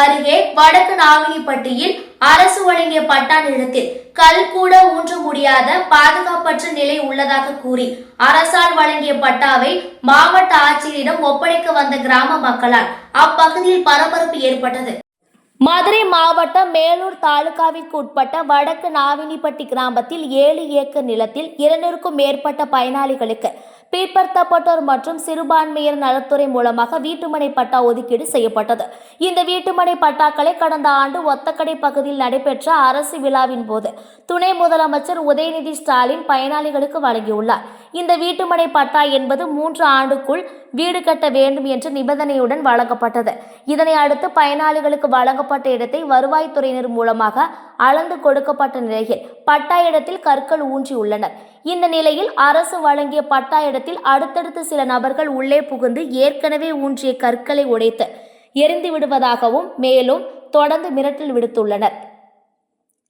அருகே வடக்கு நாவலிப்பட்டியில் அரசு வழங்கிய பட்டா நிலத்தில் கல் கூட ஊன்ற முடியாத பாதுகாப்பற்ற நிலை உள்ளதாக கூறி அரசால் வழங்கிய பட்டாவை மாவட்ட ஆட்சியரிடம் ஒப்படைக்க வந்த கிராம மக்களால் அப்பகுதியில் பரபரப்பு ஏற்பட்டது. மதுரை மாவட்டம் மேலூர் தாலுகாவிற்கு உட்பட்ட வடக்கு நாவினிப்பட்டி கிராமத்தில் ஏழு ஏக்கர் நிலத்தில் இருநூறுக்கும் மேற்பட்ட பயனாளிகளுக்கு பிற்படுத்தப்பட்டோர் மற்றும் சிறுபான்மையர் நலத்துறை மூலமாக வீட்டுமனை பட்டா ஒதுக்கீடு செய்யப்பட்டது. இந்த வீட்டுமனை பட்டாக்களை கடந்த ஆண்டு ஒத்தக்கடை பகுதியில் நடைபெற்ற அரசு விழாவின் போது துணை முதலமைச்சர் உதயநிதி ஸ்டாலின் பயனாளிகளுக்கு வழங்கியுள்ளார். இந்த வீட்டுமனை பட்டா என்பது மூன்று ஆண்டுக்குள் வீடு கட்ட வேண்டும் என்ற நிபந்தனையுடன் வழங்கப்பட்டது. இதனை அடுத்து பயனாளிகளுக்கு வழங்கப்பட்ட இடத்தை வருவாய்த்துறையினர் மூலமாக அளந்து கொடுக்கப்பட்ட நிலையில் பட்டா இடத்தில் கற்கள் ஊன்றியுள்ளனர். இந்த நிலையில் அரசு வழங்கிய பட்டா இடத்தில் அடுத்தடுத்து சில நபர்கள் உள்ளே புகுந்து ஏற்கனவே ஊன்றிய கற்களை உடைத்து எரிந்து விடுவதாகவும் மேலும் தொடர்ந்து மிரட்டல் விடுத்துள்ளனர்.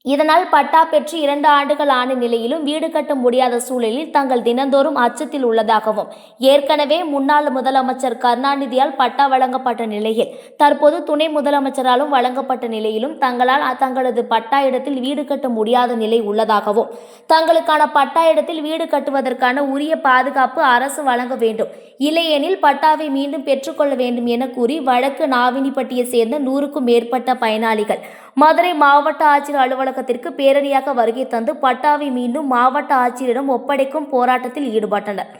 இதனால் பட்டா பெற்று இரண்டு ஆண்டுகள் ஆன நிலையிலும் வீடு கட்ட முடியாத சூழலில் தங்கள் தினந்தோறும் அச்சத்தில் உள்ளதாகவும் ஏற்கனவே முன்னாள் முதலமைச்சர் கருணாநிதியால் பட்டா வழங்கப்பட்ட நிலையில் தற்போது துணை முதலமைச்சராலும் வழங்கப்பட்ட நிலையிலும் தங்களால் தங்களது பட்டா இடத்தில் வீடு கட்ட முடியாத நிலை உள்ளதாகவும் தங்களுக்கான பட்டா இடத்தில் வீடு கட்டுவதற்கான உரிய பாதுகாப்பு அரசு வழங்க வேண்டும். இல்லையெனில் பட்டாவை மீண்டும் பெற்றுக்கொள்ள வேண்டும் என கூறி வடக்கு நாவினிப்பட்டியை சேர்ந்த நூறுக்கும் மேற்பட்ட பயனாளிகள் மதுரை மாவட்ட ஆட்சியர் அலுவலகத்திற்கு பேரணியாக வருகை தந்து பட்டாவை மீண்டும் மாவட்ட ஆட்சியரிடம் ஒப்படைக்கும் போராட்டத்தில் ஈடுபட்டனர்.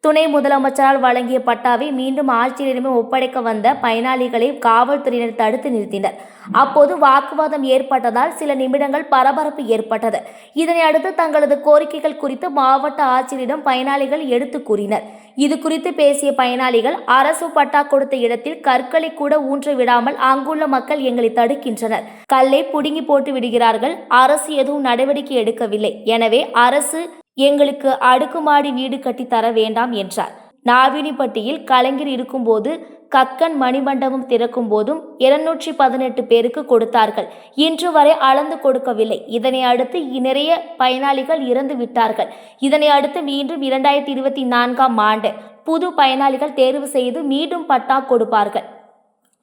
துணை முதலமைச்சரால் வழங்கிய பட்டாவை மீண்டும் ஆட்சியரிடமே ஒப்படைக்க வந்த பயனாளிகளை காவல்துறையினர் தடுத்து நிறுத்தினர். அப்போது வாக்குவாதம் ஏற்பட்டதால் சில நிமிடங்கள் பரபரப்பு ஏற்பட்டது. இதனை அடுத்து தங்களது கோரிக்கைகள் குறித்து மாவட்ட ஆட்சியரிடம் பயனாளிகள் எடுத்து கூறினர். இது குறித்து பேசிய பயனாளிகள் அரசு பட்டா கொடுத்த இடத்தில் கற்களை கூட ஊன்ற விடாமல் அங்குள்ள மக்கள் எங்களை தடுக்கின்றனர். கல்லை புடுங்கி போட்டு விடுகிறார்கள். அரசு எதுவும் நடவடிக்கை எடுக்கவில்லை. எனவே அரசு எங்களுக்கு அடுக்குமாடி வீடு கட்டி தர வேண்டாம் என்றார். நாவினிப்பட்டியில் கலைஞர் இருக்கும்போது கக்கன் மணிமண்டபம் திறக்கும் போதும் இருநூற்றி பதினெட்டு பேருக்கு கொடுத்தார்கள். இன்று வரை அளந்து கொடுக்கவில்லை. இதனை அடுத்து நிறைய பயனாளிகள் இறந்து விட்டார்கள். இதனை அடுத்து மீண்டும் இரண்டாயிரத்தி இருபத்தி நான்காம் ஆண்டு புது பயனாளிகள் தேர்வு செய்து மீண்டும் பட்டா கொடுப்பார்கள்.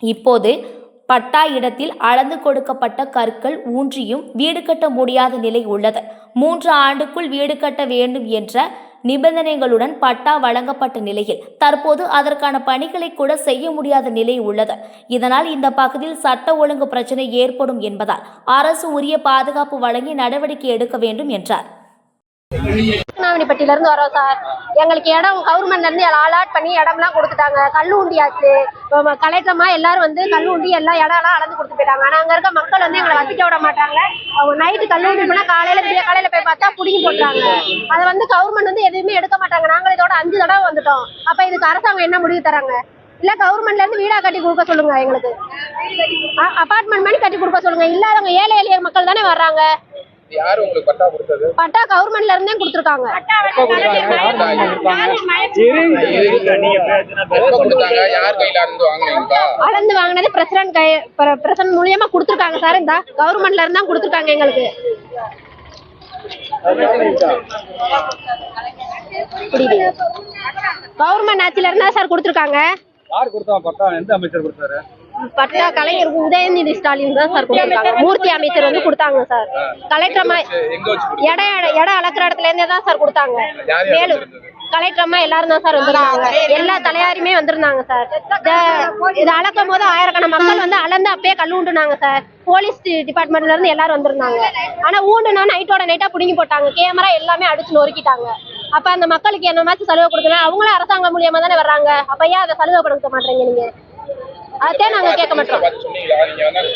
இப்போது பட்டா இடத்தில் அளந்து கொடுக்கப்பட்ட கற்கள் ஊன்றியும் வீடு கட்ட முடியாத நிலை உள்ளது. மூன்று ஆண்டுக்குள் வீடு கட்ட வேண்டும் என்ற நிபந்தனைகளுடன் பட்டா வழங்கப்பட்ட நிலையில் தற்போது அதற்கான பணிகளை கூட செய்ய முடியாத நிலை உள்ளது. இதனால் இந்த பகுதியில் சட்ட ஒழுங்கு பிரச்சனை ஏற்படும் என்பதால் அரசு உரிய பாதுகாப்பு வழங்கி நடவடிக்கை எடுக்க வேண்டும் என்றார். திருநாவணிப்பட்டியில இருந்து வரோம் சார். எங்களுக்கு இடம் கவர்மெண்ட்ல இருந்து அலாட் பண்ணி இடம்லாம் கொடுத்துட்டாங்க. கல் உண்டியாச்சு கலெக்டர்மா எல்லாரும் வந்து கல் உண்டி எல்லா இடம் எல்லாம் அளந்து கொடுத்து போயிட்டாங்க. ஆனா அங்க இருக்க மக்கள் வந்து எங்களை வசிக்க விட மாட்டாங்க. அவங்க நைட்டு கல் உண்டி போனா காலையில விடிய காலையில போய் பார்த்தா புடிங்கி போட்டுறாங்க. அதை வந்து கவர்மெண்ட் வந்து எதுவுமே எடுக்க மாட்டாங்க. நாங்கள் இதோட அஞ்சு தடவை வந்துட்டோம். அப்ப இதுக்கு அரசாங்கம் என்ன முடிவு தராங்க? இல்ல கவர்மெண்ட்ல இருந்து வீடா கட்டி கொடுக்க சொல்லுங்க எங்களுக்கு. அபார்ட்மெண்ட் மாதிரி கட்டி கொடுக்க சொல்லுங்க. இல்லாதவங்க ஏழை எளிய மக்கள் தானே வர்றாங்க. யாரு உங்களுக்கு பட்டா கொடுத்தது? பட்டா கவர்மெண்ட்ல இருந்தே கொடுத்துருக்காங்க. அளந்து வாங்கினது பிரசிடன்ட் கை பிரசிடன்ட் மூலியமா கொடுத்துருக்காங்க சார் இந்த. கவர்மெண்ட்ல இருந்தா கொடுத்துருக்காங்க எங்களுக்கு. கவர்மெண்ட் ஆட்சியில இருந்தா சார் கொடுத்துருக்காங்க. யார் கொடுத்தா பட்டா? எந்த அமைச்சர் கொடுத்தாரு? பட்டா கலைஞர் உதயநிதி ஸ்டாலின் தான் சார் கொடுத்துருக்காங்க. மூர்த்தி அமைச்சர் வந்து கொடுத்தாங்க சார். கலெக்டர் அம்மா இடம் இடம் அளக்குற இடத்துல இருந்தே தான் சார் கொடுத்தாங்க. மேலும்? கலெக்டர் அம்மா எல்லாரும் தான் சார் வந்திருந்தாங்க. எல்லா தலையாருமே வந்திருந்தாங்க சார். இத- அளக்கும் போது ஆயிரக்கணக்கான மக்கள் வந்து அளந்து அப்பயே கல் ஊண்டுனாங்க சார். போலீஸ் டிபார்ட்மெண்ட்ல இருந்து எல்லாரும் வந்திருந்தாங்க. ஆனா ஊண்டுனா நைட்டோட நைட்டா புடுங்கி போட்டாங்க. கேமரா எல்லாமே அடிச்சு நொறுக்கிட்டாங்க. அப்ப அந்த மக்களுக்கு என்ன மாதிரி சலுகை கொடுக்கணும்? அவங்களும் அரசாங்கம் மூலியமா தானே வர்றாங்க. அப்ப ஏன் அதை சலுகை கொடுக்க மாட்டீங்க நீங்க? அதே நாங்க கேட்க மாட்டோம்.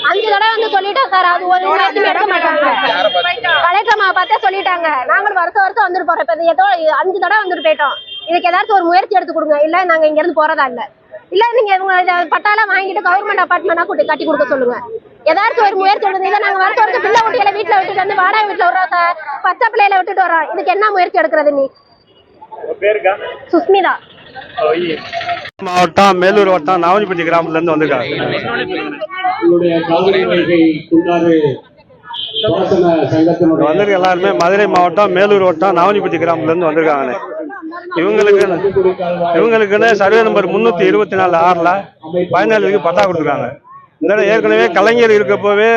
அஞ்சு தடவை வந்து சொல்லிட்டோம் சார் அது ஒரு நேரத்துக்கு எடுக்க மாட்டாங்க. கலெக்டர் பார்த்தே சொல்லிட்டாங்க. நாங்களும் வருஷம் வருஷம் வந்துட்டு போறோம். இப்ப ஏதோ அஞ்சு தடவை வந்துட்டு போயிட்டோம். இதுக்கு ஏதாச்சும் ஒரு முயற்சி எடுத்து கொடுங்க. இல்ல நாங்க இங்க இருந்து போறதா இல்ல. இல்ல நீங்க இவங்க பட்டாலாம் வாங்கிட்டு கவர்மெண்ட் அபார்ட்மெண்டா கூட்டி கட்டி கொடுக்க சொல்லுங்க. ஏதாச்சும் ஒரு முயற்சி எடுங்க இதை நாங்க வருஷம் வருஷம் பிள்ளை குட்டிகளை வீட்டுல விட்டுட்டு வந்து வாடகை வீட்டுல விடுறோம் சார். பச்சை பிள்ளையில விட்டுட்டு வரோம். இதுக்கு என்ன முயற்சி எடுக்கிறது நீ? சுஸ்மிதா மாவட்டம் மேலூர் வட்டம் நாவலிப்பட்டி கிராமத்துல இருந்து வந்திருக்காங்க. வந்திருக்க எல்லாருமே மதுரை மாவட்டம் மேலூர் வட்டம் நாவலிப்பட்டி கிராமத்துல இருந்து வந்திருக்காங்க இவங்களுக்கு இவங்களுக்குன்னு சர்வே நம்பர் முன்னூத்தி இருபத்தி நாலு ஆறுல பயனாளிகளுக்கு பட்டா கொடுத்துருக்காங்க. இந்த ஏற்கனவே கலைஞர் இருக்கப்போவே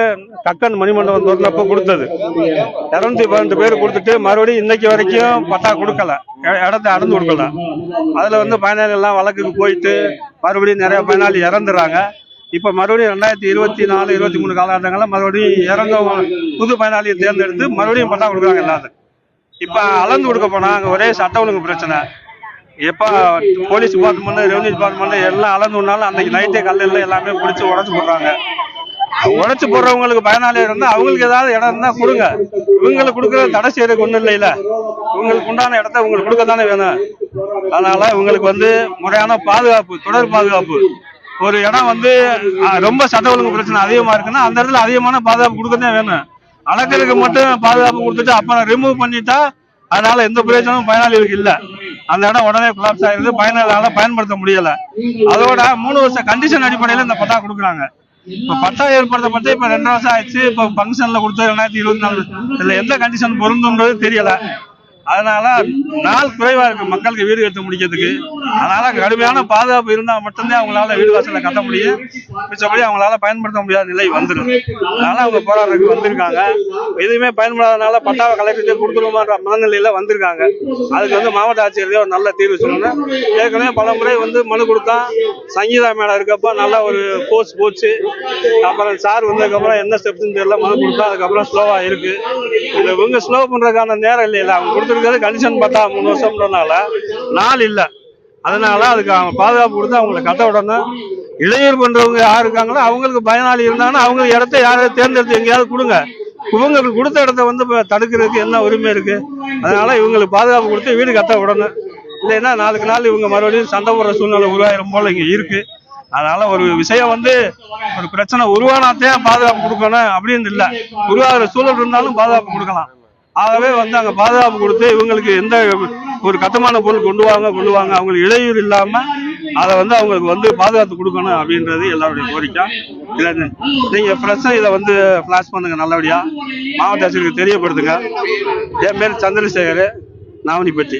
கக்கன் மணிமண்டபம் திறந்தப்போ கொடுத்தது. இரநூத்தி பன்னெண்டு பேர் கொடுத்துட்டு மறுபடியும் இன்னைக்கு வரைக்கும் பட்டா கொடுக்கல. இடத்த அடந்து கொடுக்கல அதில் வந்து பயனாளிகள்லாம் வழக்குக்கு போயிட்டு மறுபடியும் நிறைய பயனாளி இறந்துறாங்க. இப்போ மறுபடியும் ரெண்டாயிரத்தி இருபத்தி நாலு இருபத்தி மூணு காலகட்டங்களில் மறுபடியும் இறந்தவங்க புது பயனாளியை தேர்ந்தெடுத்து மறுபடியும் பட்டா கொடுக்குறாங்க எல்லாத்துக்கும் இப்போ அளந்து கொடுக்க போனால் அங்கே ஒரே சட்ட ஒழுங்கு பிரச்சனை. எப்போ போலீஸ் டிபார்ட்மெண்ட் ரெவன்யூ டிபார்ட்மெண்ட் எல்லாம் அளந்து விடனாலும் அன்னைக்கு நைட்டே கல்லில் எல்லாமே பிடிச்சி உடச்சி போடுறாங்க. உடச்சு போடுறவங்களுக்கு பயனாளியாக இருந்தால் அவங்களுக்கு ஏதாவது இடம் இருந்தா கொடுங்க. இவங்களுக்கு கொடுக்குறது தடை செய்யறதுக்கு ஒண்ணும் இல்லைல்ல இவங்களுக்கு உண்டான இடத்த உங்களுக்கு கொடுக்க தானே வேணும். அதனால இவங்களுக்கு வந்து முறையான பாதுகாப்பு தொடர் பாதுகாப்பு. ஒரு இடம் வந்து ரொம்ப சட்ட ஒழுங்கு பிரச்சனை அதிகமா இருக்குன்னா அந்த இடத்துல அதிகமான பாதுகாப்பு கொடுக்கதான் வேணும். அளக்கிறதுக்கு மட்டும் பாதுகாப்பு கொடுத்துட்டு அப்ப ரிமூவ் பண்ணிட்டா அதனால எந்த பிரயோஜனமும் பயனாளிகளுக்கு இல்ல. அந்த இடம் உடனே கொலாப்ஸ் ஆயிருது பயனாளியால பயன்படுத்த முடியல. அதோட மூணு வருஷம் கண்டிஷன் அடிப்படையில இந்த பட்டா கொடுக்குறாங்க. இப்ப பட்டா ஏற்படுத்தப்பட்டு இப்ப ரெண்டு வருஷம் ஆயிடுச்சு. இப்ப ஃபங்க்ஷனில் கொடுத்தது ரெண்டாயிரத்தி இருபத்தி நாலு. இதுல எந்த கண்டிஷன் பொருந்துன்றது தெரியல. அதனால நாள் குறைவா இருக்கு மக்களுக்கு வீடு கட்ட முடிக்கிறதுக்கு. அதனால கடுமையான பாதுகாப்பு இருந்தா மட்டும்தான் அவங்களால வீடு வாசலை கட்ட முடியும். மிச்சபடி அவங்களால பயன்படுத்த முடியாத நிலை வந்துடும் அதனால அவங்க போராடுறதுக்கு வந்திருக்காங்க. எதுவுமே பயன்படாதனால பட்டாவை கலெக்டர் கொடுத்துருமான்ற மனநிலையில வந்திருக்காங்க. அதுக்கு வந்து மாவட்ட ஆட்சியர் ஒரு நல்ல தீர்வு சொல்லணும். ஏற்கனவே பல முறை வந்து மனு கொடுத்தா சங்கீதா மேடம் இருக்கப்ப நல்ல ஒரு போஸ் போச்சு. அப்புறம் சார் வந்ததுக்கப்புறம் என்ன ஸ்டெப்ஸ்னு தெரியல மனு கொடுத்தா அதுக்கப்புறம் ஸ்லோவா இருக்கு. இவங்க ஸ்லோ பண்றதுக்கான நேரம் இல்லைல்ல. அவங்க கொடுத்துருக்கிறது கண்டிஷன் பட்டா மூணு வருஷம்ன்றனால நாள் இல்லை. அதனால அதுக்கு அவங்க பாதுகாப்பு கொடுத்து அவங்கள கட்ட விடணும். இளைஞர் பண்றவங்க யார் இருக்காங்களோ அவங்களுக்கு பயனாளி இருந்தாங்கன்னா அவங்க இடத்த யாராவது தேர்ந்தெடுத்து எங்கேயாவது கொடுங்க. இவங்களுக்கு கொடுத்த இடத்த வந்து தடுக்கிறதுக்கு என்ன உரிமை இருக்கு? அதனால இவங்களுக்கு பாதுகாப்பு கொடுத்து வீடு கட்ட விடணும். இல்லைன்னா நாளுக்கு நாள் இவங்க மறுபடியும் சண்டை போடுற சூழ்நிலை உருவாயிரம் போல இங்கே இருக்கு. அதனால ஒரு விஷயம் வந்து ஒரு பிரச்சனை உருவானாத்தே பாதுகாப்பு கொடுக்கணும் அப்படின்னு இல்லை. உருவாகிற சூழல் இருந்தாலும் பாதுகாப்பு கொடுக்கலாம். ஆகவே வந்து அங்கே பாதுகாப்பு கொடுத்து இவங்களுக்கு எந்த ஒரு கட்டுமான பொருள் கொண்டு வாங்க கொண்டு வாங்க அவங்களுக்கு இடையூறு இல்லாமல் அதை வந்து அவங்களுக்கு வந்து பாதுகாத்து கொடுக்கணும் அப்படின்றது எல்லாருடைய கோரிக்கை. இல்லை நீங்கள் ஃப்ரெஷ்ஷாக இதை வந்து ஃப்ளாஷ் பண்ணுங்க நல்லபடியாக மாவட்ட ஆட்சியருக்கு தெரியப்படுத்துங்க. என் பேர் சந்திரசேகர் நாவனிப்பட்டி